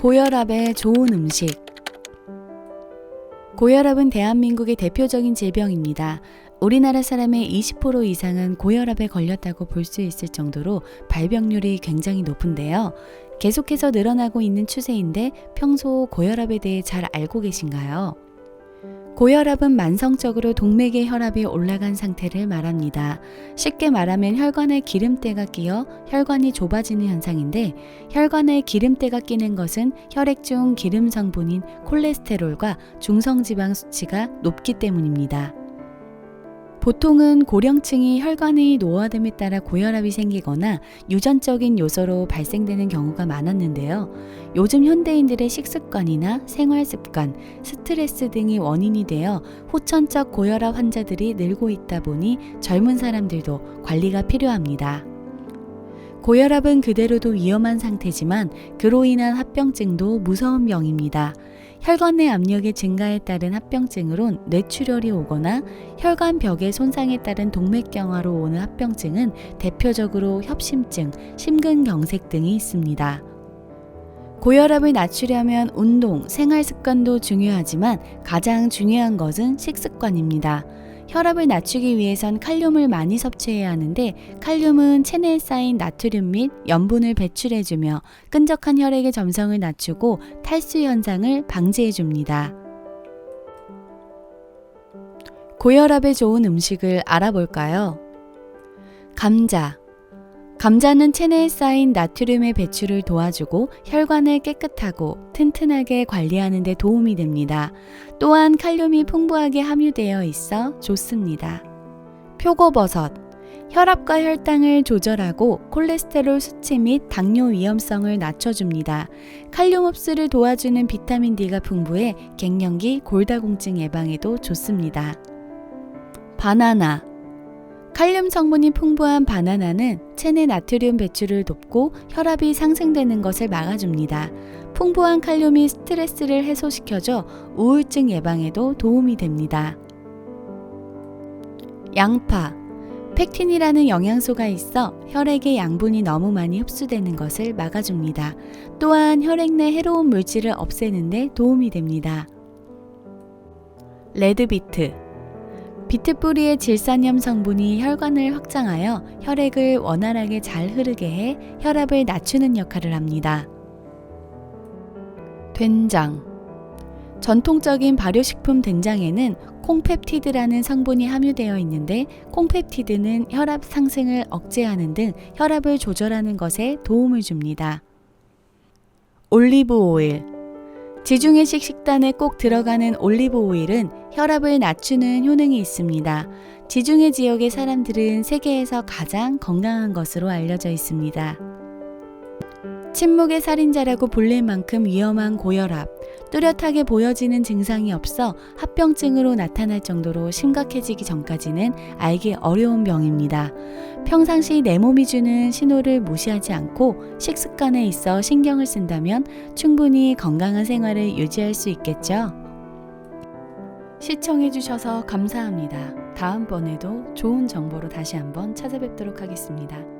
고혈압에 좋은 음식. 고혈압은 대한민국의 대표적인 질병입니다. 우리나라 사람의 20% 이상은 고혈압에 걸렸다고 볼 수 있을 정도로 발병률이 굉장히 높은데요. 계속해서 늘어나고 있는 추세인데 평소 고혈압에 대해 잘 알고 계신가요? 고혈압은 만성적으로 동맥의 혈압이 올라간 상태를 말합니다. 쉽게 말하면 혈관에 기름때가 끼어 혈관이 좁아지는 현상인데 혈관에 기름때가 끼는 것은 혈액 중 기름 성분인 콜레스테롤과 중성지방 수치가 높기 때문입니다. 보통은 고령층이 혈관의 노화됨에 따라 고혈압이 생기거나 유전적인 요소로 발생되는 경우가 많았는데요. 요즘 현대인들의 식습관이나 생활 습관, 스트레스 등이 원인이 되어 후천적 고혈압 환자들이 늘고 있다 보니 젊은 사람들도 관리가 필요합니다. 고혈압은 그대로도 위험한 상태지만 그로 인한 합병증도 무서운 병입니다. 혈관 내 압력의 증가에 따른 합병증으론 뇌출혈이 오거나 혈관 벽의 손상에 따른 동맥경화로 오는 합병증은 대표적으로 협심증, 심근경색 등이 있습니다. 고혈압을 낮추려면 운동, 생활 습관도 중요하지만 가장 중요한 것은 식습관입니다. 혈압을 낮추기 위해선 칼륨을 많이 섭취해야 하는데 칼륨은 체내에 쌓인 나트륨 및 염분을 배출해주며 끈적한 혈액의 점성을 낮추고 탈수 현상을 방지해줍니다. 고혈압에 좋은 음식을 알아볼까요? 감자. 감자는 체내에 쌓인 나트륨의 배출을 도와주고 혈관을 깨끗하고 튼튼하게 관리하는 데 도움이 됩니다. 또한 칼륨이 풍부하게 함유되어 있어 좋습니다. 표고버섯. 혈압과 혈당을 조절하고 콜레스테롤 수치 및 당뇨 위험성을 낮춰줍니다. 칼륨 흡수를 도와주는 비타민 D가 풍부해 갱년기 골다공증 예방에도 좋습니다. 바나나. 칼륨 성분이 풍부한 바나나는 체내 나트륨 배출을 돕고 혈압이 상승되는 것을 막아줍니다. 풍부한 칼륨이 스트레스를 해소시켜줘 우울증 예방에도 도움이 됩니다. 양파. 펙틴이라는 영양소가 있어 혈액에 양분이 너무 많이 흡수되는 것을 막아줍니다. 또한 혈액 내 해로운 물질을 없애는데 도움이 됩니다. 레드비트. 비트 뿌리의 질산염 성분이 혈관을 확장하여 혈액을 원활하게 잘 흐르게 해 혈압을 낮추는 역할을 합니다. 된장. 전통적인 발효식품 된장에는 콩펩티드라는 성분이 함유되어 있는데 콩펩티드는 혈압 상승을 억제하는 등 혈압을 조절하는 것에 도움을 줍니다. 올리브 오일. 지중해식 식단에 꼭 들어가는 올리브 오일은 혈압을 낮추는 효능이 있습니다. 지중해 지역의 사람들은 세계에서 가장 건강한 것으로 알려져 있습니다. 침묵의 살인자라고 불릴 만큼 위험한 고혈압, 뚜렷하게 보여지는 증상이 없어 합병증으로 나타날 정도로 심각해지기 전까지는 알기 어려운 병입니다. 평상시 내 몸이 주는 신호를 무시하지 않고 식습관에 있어 신경을 쓴다면 충분히 건강한 생활을 유지할 수 있겠죠? 시청해주셔서 감사합니다. 다음번에도 좋은 정보로 다시 한번 찾아뵙도록 하겠습니다.